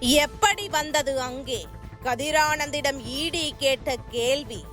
எப்படி வந்தது அங்கே? கதிரானந்திடம் ஈடி கேட்ட கேள்வி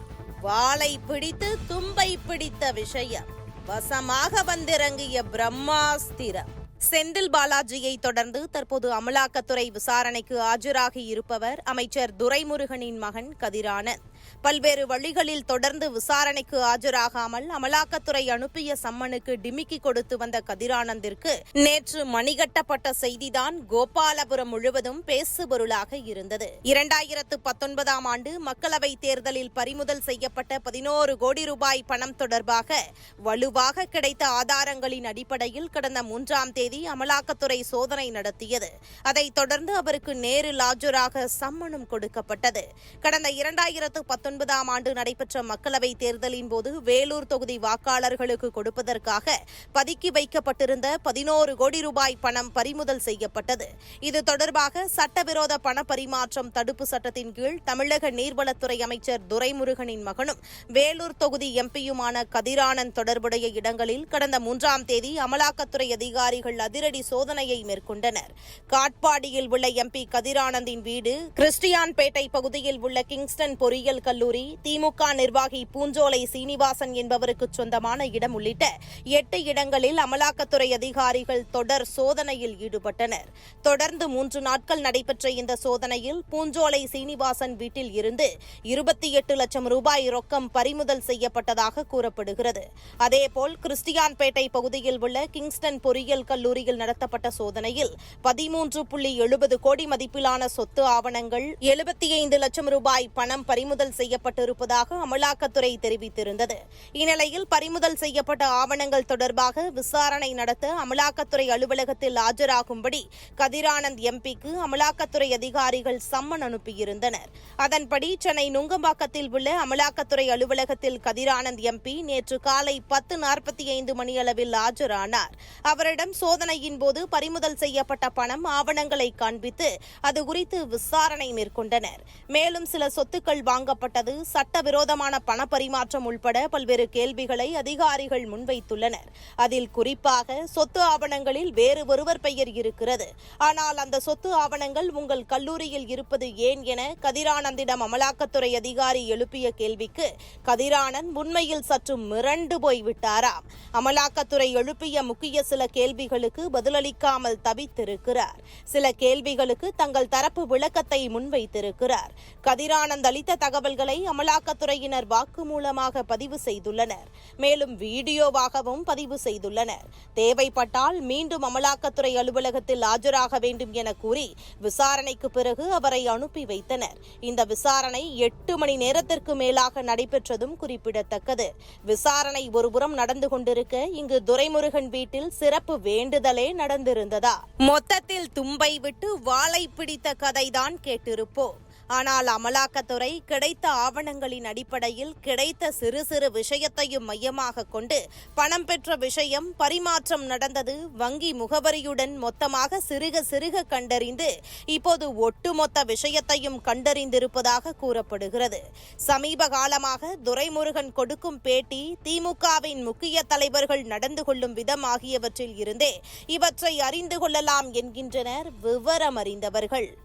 வாளை பிடித்து தும்பை பிடித்த விஷயம். வசமாக வந்திறங்கிய பிரம்மாஸ்திரம். செந்தில் பாலாஜியை தொடர்ந்து தற்போது அமலாக்கத்துறை விசாரணைக்கு ஆஜராகி இருப்பவர் அமைச்சர் துரைமுருகனின் மகன் கதிரானந்த். பல்வேறு வழிகளில் தொடர்ந்து விசாரணைக்கு ஆஜராகாமல் அமலாக்கத்துறை அனுப்பிய சம்மனுக்கு டிமிக்கி கொடுத்து வந்த கதிரானந்திற்கு நேற்று மணிகட்டப்பட்ட செய்திதான் கோபாலபுரம் முழுவதும் பேசுபொருளாக இருந்தது. இரண்டாயிரத்து பத்தொன்பதாம் ஆண்டு மக்களவைத் தேர்தலில் பறிமுதல் செய்யப்பட்ட பதினோரு கோடி ரூபாய் பணம் தொடர்பாக வலுவாக கிடைத்த ஆதாரங்களின் அடிப்படையில் கடந்த மூன்றாம் தேதி அமலாக்கத்துறை சோதனை நடத்தியது. அதைத் தொடர்ந்து அவருக்கு நேரில் ஆஜராக சம்மனும் கொடுக்கப்பட்டது. கடந்த இரண்டாயிரத்து பத்தொன்பதாம் ஆண்டு நடைபெற்ற மக்களவைத் தேர்தலின் போது வேலூர் தொகுதி வாக்காளர்களுக்கு கொடுப்பதற்காக பதுக்கி வைக்கப்பட்டிருந்த பதினோரு கோடி ரூபாய் பணம் பறிமுதல் செய்யப்பட்டது. இது தொடர்பாக சட்டவிரோத பண பரிமாற்றம் தடுப்பு சட்டத்தின் கீழ் தமிழக நீர்வளத்துறை அமைச்சர் துரைமுருகனின் மகனும் வேலூர் தொகுதி எம்பியுமான கதிரானந்த் தொடர்புடைய இடங்களில் கடந்த மூன்றாம் தேதி அமலாக்கத்துறை அதிகாரிகள் அதிரடி சோதனையை மேற்கொண்டனர். காட்பாடியில் உள்ள எம்பி கதிரானந்தின் வீடு கிறிஸ்டியான்பேட்டை பகுதியில் உள்ள கிங்ஸ்டன் பொறியியல் கல்லூரி திமுக நிர்வாகி பூஞ்சோலை சீனிவாசன் என்பவருக்கு சொந்தமான இடம் உள்ளிட்ட எட்டு இடங்களில் அமலாக்கத்துறை அதிகாரிகள் தொடர் சோதனையில் ஈடுபட்டனர். தொடர்ந்து மூன்று நாட்கள் நடைபெற்ற இந்த சோதனையில் பூஞ்சோலை சீனிவாசன் வீட்டில் இருந்து இருபத்தி எட்டு லட்சம் ரூபாய் ரொக்கம் பறிமுதல் செய்யப்பட்டதாக கூறப்படுகிறது. அதேபோல் கிறிஸ்டியான்பேட்டை பகுதியில் உள்ள கிங்ஸ்டன் பொறியியல் கல்லூரியில் நடத்தப்பட்ட சோதனையில் பதிமூன்று புள்ளி எழுபது கோடி மதிப்பிலான சொத்து ஆவணங்கள் எழுபத்தி ஐந்து லட்சம் ரூபாய் பணம் பறிமுதல் செய்யப்பட்டிருப்பதாக அமலாக்கத்துறை தெரிவித்திருந்தது. இந்நிலையில் பறிமுதல் செய்யப்பட்ட ஆவணங்கள் தொடர்பாக விசாரணை நடத்த அமலாக்கத்துறை அலுவலகத்தில் ஆஜராகும்படி கதிரானந்த் எம்பிக்கு அமலாக்கத்துறை அதிகாரிகள் சம்மன் அனுப்பியிருந்தனர். அதன்படி சென்னை நுங்கம்பாக்கத்தில் உள்ள அமலாக்கத்துறை அலுவலகத்தில் கதிரானந்த் எம்பி நேற்று காலை பத்து நாற்பத்தி ஐந்து மணியளவில் ஆஜரானார். அவரிடம் சோதனையின் போது பறிமுதல் செய்யப்பட்ட பணம் ஆவணங்களை காண்பித்து அது குறித்து விசாரணை மேற்கொண்டனர். மேலும் சில சொத்துக்கள் வாங்க வாங்கப்பட்டது சட்டவிரோதமான பண பரிமாற்றம் உள்பட பல்வேறு கேள்விகளை அதிகாரிகள் முன்வைத்துள்ளனர். அதில் குறிப்பாக சொத்து ஆவணங்களில் வேறு ஒருவர் பெயர் இருக்கிறது. ஆனால் அந்த சொத்து ஆவணங்கள் உங்கள் கல்லூரியில் இருப்பது ஏன் என கதிரானந்திடம் அமலாக்கத்துறை அதிகாரி எழுப்பிய கேள்விக்கு கதிரானந்த் உண்மையில் சற்று மிரண்டு போய்விட்டாராம் அமலாக்கத்துறை எழுப்பிய முக்கிய சில கேள்விகளுக்கு பதிலளிக்காமல் தவித்திருக்கிறார். சில கேள்விகளுக்கு தங்கள் தரப்பு விளக்கத்தை முன்வைத்திருக்கிறார். கதிரானந்த் அளித்த தகவல் தகவல்களை அமலாக்கத்துறையினர் வாக்குமூலமாக பதிவு செய்துள்ளனர். மேலும் வீடியோவாகவும் பதிவு செய்துள்ளனர். தேவைப்பட்டால் மீண்டும் அமலாக்கத்துறை அலுவலகத்தில் ஆஜராக வேண்டும் என கூறி விசாரணைக்கு பிறகு அவரை அனுப்பி வைத்தனர். இந்த விசாரணை எட்டு மணி நேரத்திற்கு மேலாக நடைபெற்றதும் குறிப்பிடத்தக்கது. விசாரணை ஒருபுறம் நடந்து கொண்டிருக்க இங்கு துரைமுருகன் வீட்டில் சிறப்பு வேண்டுதலே நடந்திருந்ததா? மொத்தத்தில் தும்பை விட்டு வாளை பிடித்த கதைதான் கேட்டிருப்போம். ஆனால் அமலாக்கத்துறை கிடைத்த ஆவணங்களின் அடிப்படையில் கிடைத்த சிறு சிறு விஷயத்தையும் மையமாக கொண்டு பணம் பெற்ற விஷயம் பரிமாற்றம் நடந்தது வங்கி முகவரியுடன் மொத்தமாக சிறுக சிறுக கண்டறிந்து இப்போது ஒட்டுமொத்த விஷயத்தையும் கண்டறிந்திருப்பதாக கூறப்படுகிறது. சமீப காலமாக துரைமுருகன் கொடுக்கும் பேட்டி திமுகவின் முக்கிய தலைவர்கள் நடந்து கொள்ளும் விதம் ஆகியவற்றில் இருந்தே இவற்றை அறிந்து கொள்ளலாம் என்கின்றனர் விவரம் அறிந்தவர்கள்